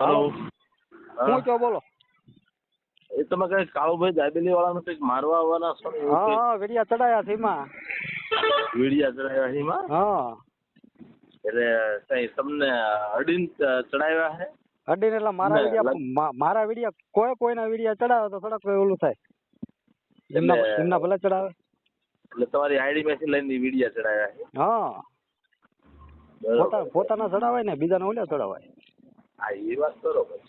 Hello હું. કયો બોલો. એ તમે કઈ કાળુભાઈ દાબેલી વાળાને કંઈક મારવા આવવાના છો ને હા હા વિડિયા ચડાયા છે એમાં. વીડિયા ચડાવ્યા છે એમાં? હા. એટલે કઈ તમને અડીન ચડાવ્યા છે? અડીન એટલે મારા ને, વિડિયા મારા વિડિયા કોઈ કોઈના વિડિયા ચડાવે તો થોડાક ઓલું થાય. એમના એમના ભલે ચડાવે. એટલે તમારી આઈડી મેસેજ લઈને વીડિયા ચડાવ્યા છે? હા. પોતાના ચડાવાય ને બીજાને ઓલા ચડાવાય. હા એ વાત બરોબર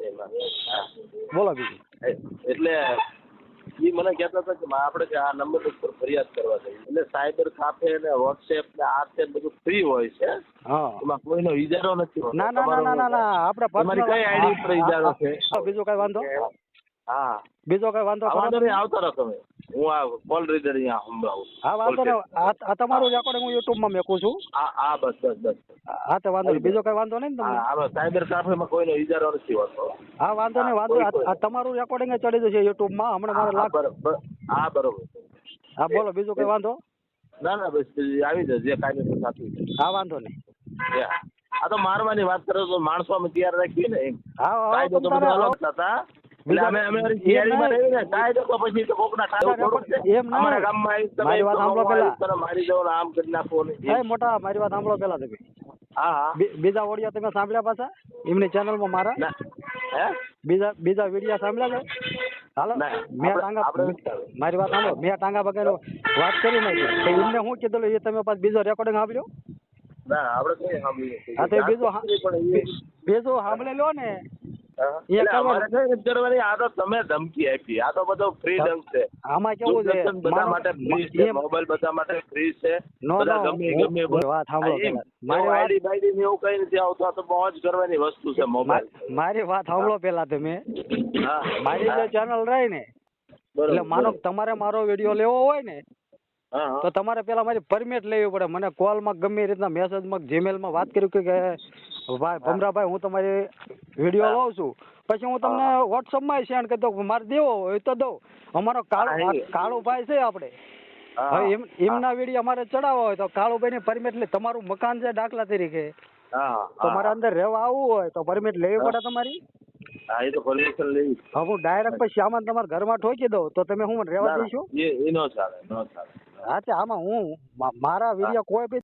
એમાં. બોલો બીજું. એટલે એ મને કહેતા હતા કે આપણે આ નંબર ઉપર ફરિયાદ કરવા જઈએ. એટલે સાયબર કાફે ને વોટ્સએપ ને આ તે બધું ફ્રી હોય છે. એમાં કોઈનો ઈજારો નથી હોતો. ના ના ના ના ના આપણે તમારી કઈ આઈડી ઉપર ઈજારો છે? બીજો કઈ વાંધો? હા. બીજો કઈ વાંધો આવતા રહો તમે. હું આ કોલ રીડર અહીંયા સંભળાવું હા વાંધો ને આ તમારું રેકોર્ડિંગ હું યુટ્યુબમાં મેકું છું. હા બસ બસ બસ. હા તો વાંધો નહીં. બીજો કઈ વાંધો નહીં તમને? હા સાયબર કાફેમાં કોઈને ઈજારો નથી હોતો. હા વાંધો નહીં વાંધો આ- તમારું રેકોર્ડિંગ ચડી જશે યુટ્યુબમાં હમણાં મારે લાખ હા બરોબર. હા બોલો બીજું કઈ વાંધો? ના ના બસ આવી જશે. કાયદેસર સાચું હા વાંધો નહીં. આ તો મારવાની વાત કરો તો માણસો અમે તૈયાર રાખીએ ને એમ. હા કાયદો તો તમ અલગ થતા. એટલે અમે અમે અમારી તૈયારીમાં રહીએ તો પછી તો કોકના ઠાડો એમ નહીં. અમારા ગામમાં મારી વાત સાંભળો પહેલા. મારી દઉં આમ કરી નાખો ને. મોટા મારી વાત સાંભળો પેલા તમે. હા હા. બીજા ઓડિયો તમે સાંભળ્યા પાછા? એમની ચેનલમાં મારા? હે? બીજા બીજા વિડિયા સાંભળ્યા છે? હાલો ના, મેં ટાંગા. મારી વાત સાંભળો મેં ટાંગા બગેરો વાત કરી નાખી. તો એમને શું કીધેલું એ તમે પાછ બીજો રેકોર્ડિંગ સાંભળ્યો? ના આપણે કઈ સાંભળ્યું હા તો બીજો બીજો સાંભળેલો ને. એ એટલે કરવાનું. અમારે કઈ નથી કરવાની આ તો તમે ધમકી આપી. આ તો બધો ફ્રી ડંગ છે. આમાં કેવું છે? બધા માટે ફ્રી છે મોબાઈલ બધા માટે ફ્રી છે. બધા ગમે ગમે વાત સાંભળો. મારી વાત- આઈડી બાઈડી ને એવું કઈ નથી આવતું આ તો મોજ કરવાની વસ્તુ છે મોબાઈલ. મારી વાત સાંભળો પેલા તમે. મારી જે ચેનલ રહી ને એટલે માનો તમારે મારો વીડિયો લેવો હોય ને. તો તમારે પેલા મારી પરમિટ લેવી પડે. મને કોલમાં ગમે એ રીતના મેસેજમાં જીમેલમાં વાત કર્યું કે કે ભાઈ ભમરાભાઈ હું તમારી વીડિયો લઉં છું. પછી હું તમને વોટ્સઅપમાં સેન્ડ કરી દઉં મારે દેવો હોય તો દઉં. અમારો કાળો કાળો ભાઈ છે આપણે. હવે એમ એમના વીડિયો અમારે ચડાવવા હોય તો કાળુભાઈની પરમિટ લે. તમારું મકાન છે દાખલા તરીકે. હા, હા, તો મારે અંદર રહેવા આવવું હોય તો પરમિટ લેવી પડે તમારી? હા એ તો પરમિશન લેવી હવે હું ડાયરેક્ટ પછી આમાં તમારા ઘરમાં ઠોકી દઉં. તો તમે હું રહેવા ના, ના, દઈશું એ નો ચાલે નો ચાલે. હા તે આમાં હું મારા વીડિયો કોઈ